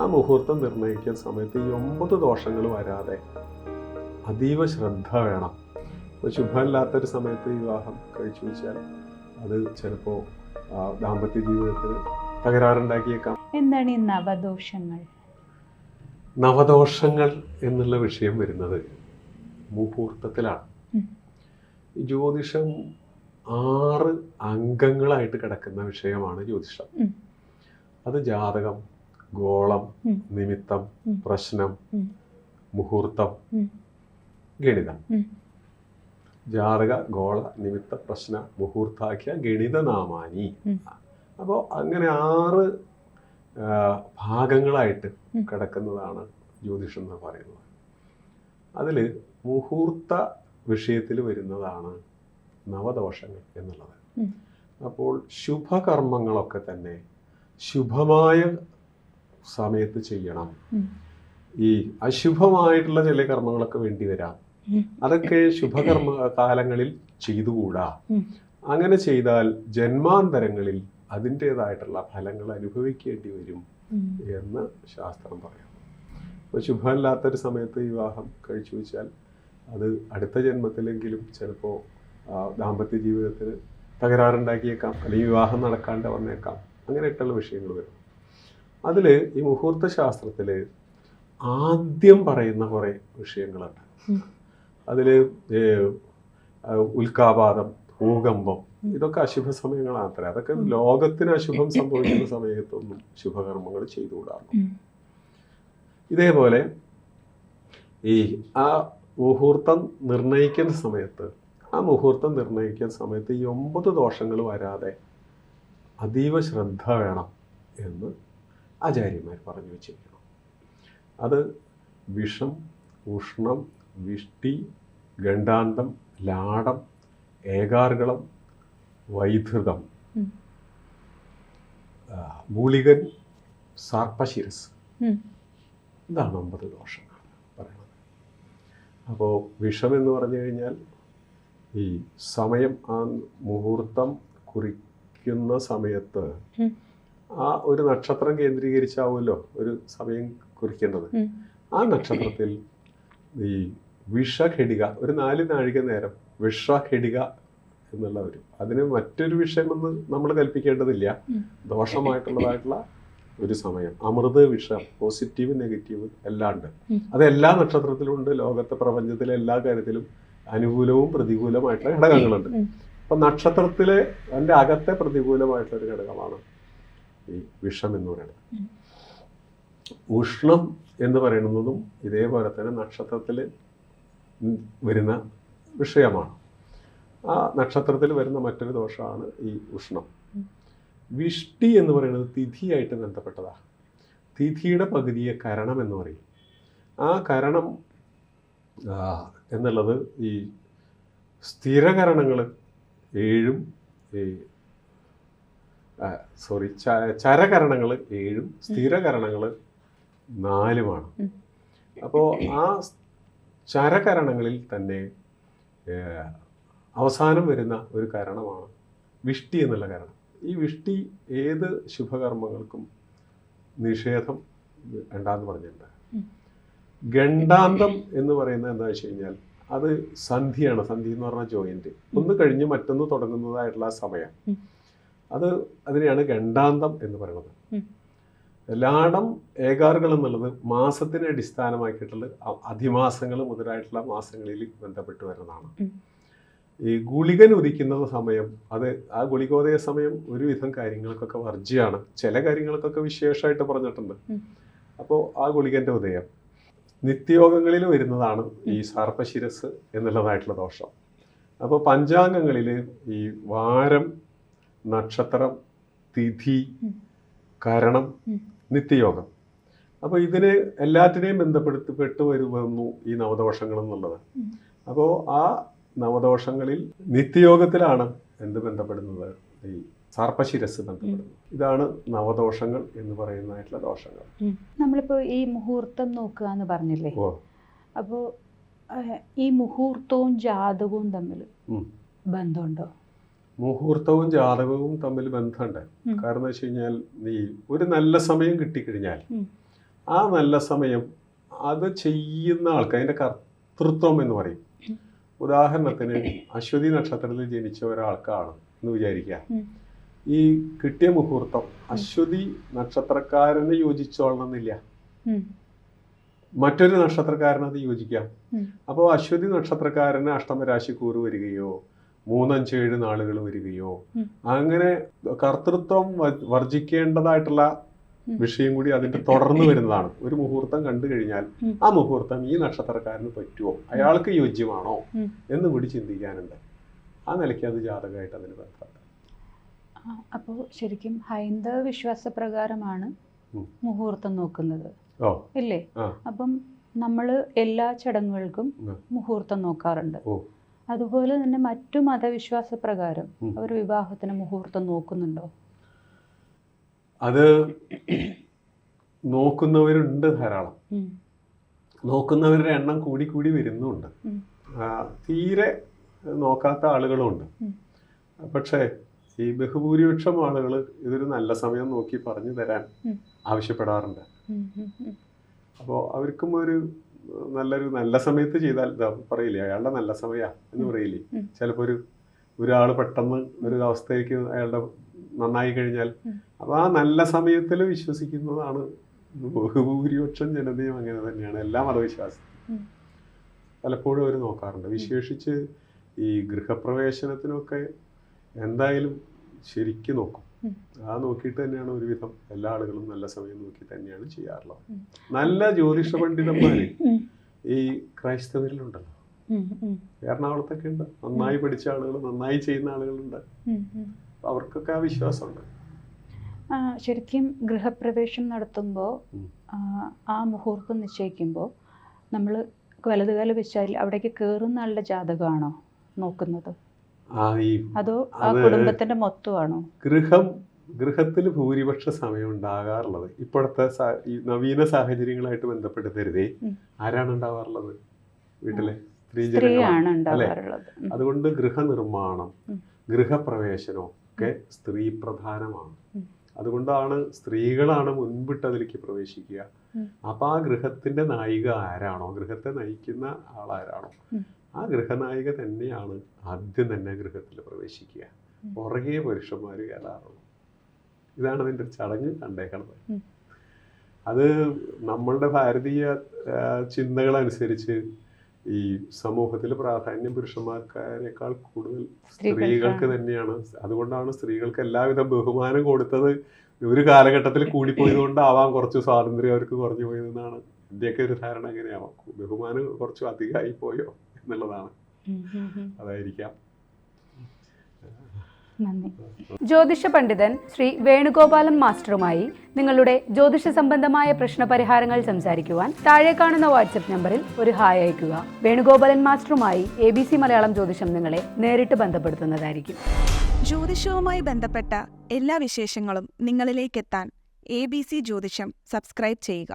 ആ മുഹൂർത്തം നിർണയിക്കുന്ന സമയത്ത് ഈ ഒമ്പത് ദോഷങ്ങൾ വരാതെ അതീവ ശ്രദ്ധ വേണം. ഇപ്പോൾ ശുഭമല്ലാത്തൊരു സമയത്ത് വിവാഹം കഴിച്ചു വെച്ചാൽ അത് ചിലപ്പോൾ ദാമ്പത്യ ജീവിതത്തിൽ തകരാറുണ്ടാക്കിയേക്കാം. എന്താണ് ഈ നവദോഷങ്ങൾ? നവദോഷങ്ങൾ എന്നുള്ള വിഷയം വരുന്നത് മുഹൂർത്തത്തിലാണ്. ജ്യോതിഷം ആറ് അംഗങ്ങളായിട്ട് കിടക്കുന്ന വിഷയമാണ് ജ്യോതിഷം. അത് ജാതകം ഗോളം. നിമിത്തം പ്രശ്നം മുഹൂർത്തം. ഗണിതം ജാതക ഗോള നിമിത്ത പ്രശ്ന മുഹൂർത്താഖ്യ ഗണിതനാമാനി. അപ്പോൾ അങ്ങനെ ആറ് ഭാഗങ്ങളായിട്ട് കിടക്കുന്നതാണ് ജ്യോതിഷം എന്ന് പറയുന്നത് അതിൽ മുഹൂർത്ത വിഷയത്തിൽ വരുന്നതാണ് നവദോഷങ്ങൾ എന്നുള്ളത്. അപ്പോൾ ശുഭകർമ്മങ്ങളൊക്കെ തന്നെ ശുഭമായ സമയത്ത് ചെയ്യണം. ഈ അശുഭമായിട്ടുള്ള ചില കർമ്മങ്ങളൊക്കെ വേണ്ടി വരാം. അതൊക്കെ ശുഭകർമ്മ കാലങ്ങളിൽ ചെയ്തുകൂടാ. അങ്ങനെ ചെയ്താൽ ജന്മാന്തരങ്ങളിൽ അതിന്റെതായിട്ടുള്ള ഫലങ്ങൾ അനുഭവിക്കേണ്ടി വരും എന്ന് ശാസ്ത്രം പറയുന്നു. അപ്പൊ ശുഭമല്ലാത്തൊരു സമയത്ത് വിവാഹം കഴിച്ചു വെച്ചാൽ അത് അടുത്ത ജന്മത്തിലെങ്കിലും ചിലപ്പോൾ ദാമ്പത്യ ജീവിതത്തിന് തകരാറുണ്ടാക്കിയേക്കാം. അല്ലെങ്കിൽ വിവാഹം നടക്കാണ്ട് വന്നേക്കാം. അങ്ങനെയൊക്കെയുള്ള വിഷയങ്ങൾ വരും. അതിൽ ഈ മുഹൂർത്ത ശാസ്ത്രത്തിൽ ആദ്യം പറയുന്ന കുറേ വിഷയങ്ങളുണ്ട്. അതിൽ അതിൽ ഉൽക്കാപാതം ഭൂകമ്പം ഇതൊക്കെ അശുഭ സമയങ്ങൾ മാത്രമേ അതൊക്കെ ലോകത്തിന് അശുഭം സംഭവിക്കുന്ന സമയത്തൊന്നും ശുഭകർമ്മങ്ങൾ ചെയ്തുകൂടാറുണ്ട് ഇതേപോലെ ഈ ആ മുഹൂർത്തം നിർണയിക്കുന്ന സമയത്ത് ആ മുഹൂർത്തം നിർണയിക്കുന്ന സമയത്ത് ഈ ഒമ്പത് ദോഷങ്ങൾ വരാതെ അതീവ ശ്രദ്ധ വേണം എന്ന് ആചാര്യന്മാർ പറഞ്ഞു വെച്ചിരിക്കണം അത് വിഷം ഉഷ്ണം വിഷ്ടി ഗണ്ഡാന്തം ലാടം ഏകാർഗളം വൈധൃതം മൂളികൻ സർപ്പശിരസ്. ഇതാണ് ഒമ്പത് ദോഷങ്ങൾ പറയുന്നത് അപ്പോൾ വിഷം എന്ന് പറഞ്ഞു കഴിഞ്ഞാൽ ഈ സമയം ആ മുഹൂർത്തം കുറിക്കുന്ന സമയത്ത്. ആ ഒരു നക്ഷത്രം കേന്ദ്രീകരിച്ചാവുമല്ലോ ഒരു സമയം കുറിക്കേണ്ടത്. ആ നക്ഷത്രത്തിൽ ഈ വിഷഘടിക ഒരു നാല് നാഴിക നേരം വിഷഘടിക എന്നുള്ള ഒരു അതിന് മറ്റൊരു വിഷയമെന്ന് നമ്മൾ കൽപ്പിക്കേണ്ടതില്ല. ദോഷമായിട്ടുള്ളതായിട്ടുള്ള ഒരു സമയം. അമൃത് വിഷം പോസിറ്റീവ് നെഗറ്റീവ് എല്ലാം ഉണ്ട്. അത് എല്ലാ നക്ഷത്രത്തിലും ഉണ്ട് ലോകത്തെ പ്രപഞ്ചത്തിലെ എല്ലാ കാര്യത്തിലും അനുകൂലവും പ്രതികൂലമായിട്ടുള്ള ഘടകങ്ങളുണ്ട്. അപ്പൊ നക്ഷത്രത്തിലെ അതിന്റെ അകത്തെ പ്രതികൂലമായിട്ടുള്ള ഒരു ഘടകമാണ് ഈ വിഷം എന്ന് പറയുന്നത്. ഉഷ്ണം എന്ന് പറയുന്നതും ഇതേപോലെ തന്നെ നക്ഷത്രത്തിൽ വരുന്ന വിഷയമാണ്. ആ നക്ഷത്രത്തിൽ വരുന്ന മറ്റൊരു ദോഷമാണ് ഈ ഉഷ്ണം. വിഷ്ടി എന്ന് പറയുന്നത് തിഥിയായിട്ട് ബന്ധപ്പെട്ടതാണ് തിഥിയുടെ പകുതിയെ കരണം എന്ന് പറയും. ആ കരണം എന്നുള്ളത് ഈ സ്ഥിരകരണങ്ങൾ ഏഴും ഈ സോറി ചരകരണങ്ങൾ ഏഴും സ്ഥിരകരണങ്ങൾ നാലുമാണ്. അപ്പോൾ ആ ചരകരണങ്ങളിൽ തന്നെ അവസാനം വരുന്ന ഒരു കാരണമാണ് വിഷ്ടി എന്നുള്ള കാരണം. ഈ വിഷ്ടി ഏത് ശുഭകർമ്മങ്ങൾക്കും നിഷേധം വേണ്ടാന്ന് പറഞ്ഞിട്ടുണ്ട്. ഗണ്ടാന്തം എന്ന് പറയുന്നത് എന്താ വെച്ച് കഴിഞ്ഞാൽ അത് സന്ധിയാണ്. സന്ധി എന്ന് പറഞ്ഞ ജോയിന്റ് ഒന്ന് കഴിഞ്ഞ് മറ്റൊന്ന് തുടങ്ങുന്നതായിട്ടുള്ള സമയം. അത് അതിനെയാണ് ഗണ്ടാന്തം എന്ന് പറയുന്നത്. ലാടം ഏകാറുകൾ എന്നുള്ളത് മാസത്തിനെ അടിസ്ഥാനമാക്കിയിട്ടുള്ള അധിമാസങ്ങൾ മുതലായിട്ടുള്ള മാസങ്ങളിൽ ബന്ധപ്പെട്ട് വരുന്നതാണ്. ഈ ഗുളികൻ ഉദിക്കുന്ന സമയം അത് ആ ഗുളികോദയ സമയം ഒരുവിധം കാര്യങ്ങൾക്കൊക്കെ വർജ്യമാണ് ചില കാര്യങ്ങൾക്കൊക്കെ വിശേഷമായിട്ട് പറഞ്ഞിട്ടുണ്ട്. അപ്പോൾ ആ ഗുളികന്റെ ഉദയം. നിത്യയോഗങ്ങളിൽ വരുന്നതാണ് ഈ സർപ്പശിരസ് എന്നുള്ളതായിട്ടുള്ള ദോഷം. അപ്പോൾ പഞ്ചാംഗങ്ങളിൽ ഈ വാരം നക്ഷത്രം തിഥി കാരണം നിത്യയോഗം. അപ്പോൾ ഇതിന് എല്ലാറ്റിനെയും ബന്ധപ്പെടുത്തി പെട്ട് വരുന്നു ഈ നവദോഷങ്ങൾ എന്നുള്ളത്. അപ്പോൾ ആ നവദോഷങ്ങളിൽ നിത്യയോഗത്തിലാണ് എന്ത് ബന്ധപ്പെടുന്നത്? ഈ സർപ്പശിരസ് ബന്ധപ്പെടുന്നത്. ഇതാണ് നവദോഷങ്ങൾ എന്ന് പറയുന്നതായിട്ടുള്ള ദോഷങ്ങൾ. നമ്മളിപ്പോൾ നമ്മളിപ്പോ ഈ മുഹൂർത്തം നോക്കുക എന്ന് പറഞ്ഞില്ലേ? അപ്പോൾ ഈ മുഹൂർത്തവും ജാതകവും തമ്മിൽ. ബന്ധമുണ്ടോ? മുഹൂർത്തവും ജാതകവും തമ്മിൽ ബന്ധമുണ്ട്. കാരണം വെച്ച് കഴിഞ്ഞാൽ നീ ഒരു നല്ല സമയം കിട്ടിക്കഴിഞ്ഞാൽ. ആ നല്ല സമയം അത് ചെയ്യുന്ന ആൾക്ക് അതിന്റെ കർത്തൃത്വം എന്ന് പറയും. ഉദാഹരണത്തിന് അശ്വതി നക്ഷത്രത്തിൽ ജനിച്ച ഒരാൾക്കാണ് എന്ന് വിചാരിക്കുക. ഈ കിട്ടിയ മുഹൂർത്തം അശ്വതി നക്ഷത്രക്കാരന് യോജിച്ചോളണമെന്നില്ല. എന്നില്ല മറ്റൊരു നക്ഷത്രക്കാരനത് യോജിക്കാം. അപ്പോൾ അശ്വതി നക്ഷത്രക്കാരന് അഷ്ടമരാശി കൂറ് വരികയോ മൂന്നഞ്ചേഴ് നാളുകൾ വരികയോ. അങ്ങനെ കർത്തൃത്വം വർജിക്കേണ്ടതായിട്ടുള്ള വിഷയം കൂടി അതിന്റെ തുടർന്ന് വരുന്നതാണ്. ഒരു മുഹൂർത്തം കണ്ടു കഴിഞ്ഞാൽ ആ മുഹൂർത്തം ഈ നക്ഷത്രക്കാരന് പറ്റുമോ അയാൾക്ക് യോജ്യമാണോ? എന്ന് കൂടി ചിന്തിക്കാനുണ്ട്. ആ നിലയ്ക്ക് അത് ജാതകമായിട്ട് അതിന് ബന്ധപ്പെട്ട. അപ്പോ അപ്പോൾ ശരിക്കും ഹൈന്ദവ വിശ്വാസ പ്രകാരമാണ് മുഹൂർത്തം നോക്കുന്നത്. ഇല്ലേ? അപ്പം നമ്മൾ എല്ലാ ചടങ്ങുകൾക്കും മുഹൂർത്തം നോക്കാറുണ്ട്. അതുപോലെ തന്നെ മറ്റു മതവിശ്വാസ പ്രകാരം അവർ വിവാഹത്തിന് മുഹൂർത്തം നോക്കുന്നുണ്ടോ? അത് നോക്കുന്നവരുണ്ട് ധാരാളം. നോക്കുന്നവരുടെ എണ്ണം കൂടി കൂടി വരുന്നുണ്ട്. തീരെ നോക്കാത്ത ആളുകളുമുണ്ട്. പക്ഷേ ഈ ബഹുഭൂരിപക്ഷം ആളുകൾ ഇതൊരു നല്ല സമയം നോക്കി പറഞ്ഞു തരാൻ ആവശ്യപ്പെടാറുണ്ട്. അപ്പോൾ അവർക്കും ഒരു നല്ലൊരു നല്ല സമയത്ത് ചെയ്താൽ പറയില്ലേ അയാളുടെ നല്ല സമയ എന്ന് പറയില്ലേ. ചിലപ്പോൾ ഒരു ഒരാൾ പെട്ടെന്ന് ഒരു അവസ്ഥയ്ക്ക് അയാളുടെ നന്നായി കഴിഞ്ഞാൽ. അപ്പോൾ ആ നല്ല സമയത്തിൽ വിശ്വസിക്കുന്നതാണ് ബഹുഭൂരിപക്ഷം ജനതയും അങ്ങനെ തന്നെയാണ് എല്ലാ മതവിശ്വാസം. പലപ്പോഴും അവർ നോക്കാറുണ്ട് വിശേഷിച്ച് ഈ ഗൃഹപ്രവേശനത്തിനൊക്കെ എന്തായാലും ശരിക്കും നോക്കും. ആ നോക്കിയിട്ട് തന്നെയാണ് ഒരുവിധം എല്ലാ ആളുകളും നല്ല സമയം നോക്കി തന്നെയാണ് ചെയ്യാറുള്ളത്. നല്ല ജ്യോതിഷ പണ്ഡിതന്മാര് ഈ ക്രൈസ്തവരിലുണ്ടല്ലോ. എറണാകുളത്തൊക്കെ ഉണ്ട്. നന്നായി പഠിച്ച ആളുകൾ നന്നായി ചെയ്യുന്ന ആളുകളുണ്ട്. അവർക്കൊക്കെ ആ വിശ്വാസമുണ്ട്. ശരിക്കും ഗൃഹപ്രവേശം നടത്തുമ്പോൾ ആ മുഹൂർത്തം നിശ്ചയിക്കുമ്പോൾ നമ്മൾ വലതുകാല വെച്ചാൽ അവിടേക്ക് കയറുന്ന ആളുടെ ജാതകമാണോ നോക്കുന്നത്? അതോ ആ കുടുംബത്തിന്റെ മൊത്തമാണോ? ഗൃഹം ഗൃഹത്തിൽ ഭൂരിപക്ഷ സമയം ഉണ്ടാകാറുള്ളത്. ഇപ്പോഴത്തെ നവീന സാഹചര്യങ്ങളായിട്ട് ബന്ധപ്പെടുത്തരുതേ. ആരാണ് ഉണ്ടാവാറുള്ളത് വീട്ടിലെ? സ്ത്രീയാണ് അതുകൊണ്ട് ഗൃഹനിർമ്മാണം ഗൃഹപ്രവേശനം ഒക്കെ സ്ത്രീ പ്രധാനമാണ്. അതുകൊണ്ടാണ് സ്ത്രീകളാണ് മുൻപിട്ട് അതിലേക്ക് പ്രവേശിക്കുക. അപ്പൊ ആ ഗൃഹത്തിന്റെ നായിക ആരാണോ? ഗൃഹത്തെ നയിക്കുന്ന ആളാരാണോ. ആ ഗൃഹനായിക തന്നെയാണ് ആദ്യം തന്നെ ഗൃഹത്തിൽ പ്രവേശിക്കുക. പുറകെ പുരുഷന്മാർ കയറാറുള്ളൂ ഇതാണ് അതിന്റെ ചടങ്ങ് കണ്ടേക്കണത്. അത് നമ്മളുടെ ഭാരതീയ ചിന്തകൾ ചിന്തകളനുസരിച്ച് ഈ സമൂഹത്തിൽ പ്രാധാന്യം പുരുഷന്മാർക്കാരേക്കാൾ കൂടുതൽ സ്ത്രീകൾക്ക്. തന്നെയാണ്. അതുകൊണ്ടാണ് സ്ത്രീകൾക്ക് എല്ലാവിധ ബഹുമാനം കൊടുത്തത്. ഒരു കാലഘട്ടത്തിൽ കൂടിപ്പോയതുകൊണ്ടാവാം കുറച്ച് സ്വാതന്ത്ര്യം അവർക്ക് കുറഞ്ഞു പോയതെന്നാണ് ഇന്ത്യയ്ക്ക് ഒരു ധാരണ അങ്ങനെയാവാം ബഹുമാനം കുറച്ച് അധികമായി പോയോ എന്നുള്ളതാണ്. അതായിരിക്കാം. നന്ദി. ജ്യോതിഷ പണ്ഡിതൻ ശ്രീ വേണുഗോപാലൻ മാസ്റ്ററുമായി നിങ്ങളുടെ ജ്യോതിഷ സംബന്ധമായ പ്രശ്നപരിഹാരങ്ങൾ സംസാരിക്കുവാൻ താഴെ കാണുന്ന വാട്സപ്പ് നമ്പറിൽ ഒരു ഹായ് അയയ്ക്കുക. വേണുഗോപാലൻ മാസ്റ്ററുമായി എ ബി സി മലയാളം ജ്യോതിഷം നിങ്ങളെ നേരിട്ട് ബന്ധപ്പെടുത്തുന്നതായിരിക്കും. ജ്യോതിഷവുമായി ബന്ധപ്പെട്ട എല്ലാ വിശേഷങ്ങളും നിങ്ങളിലേക്കെത്താൻ എ ബി സി ജ്യോതിഷം സബ്സ്ക്രൈബ് ചെയ്യുക.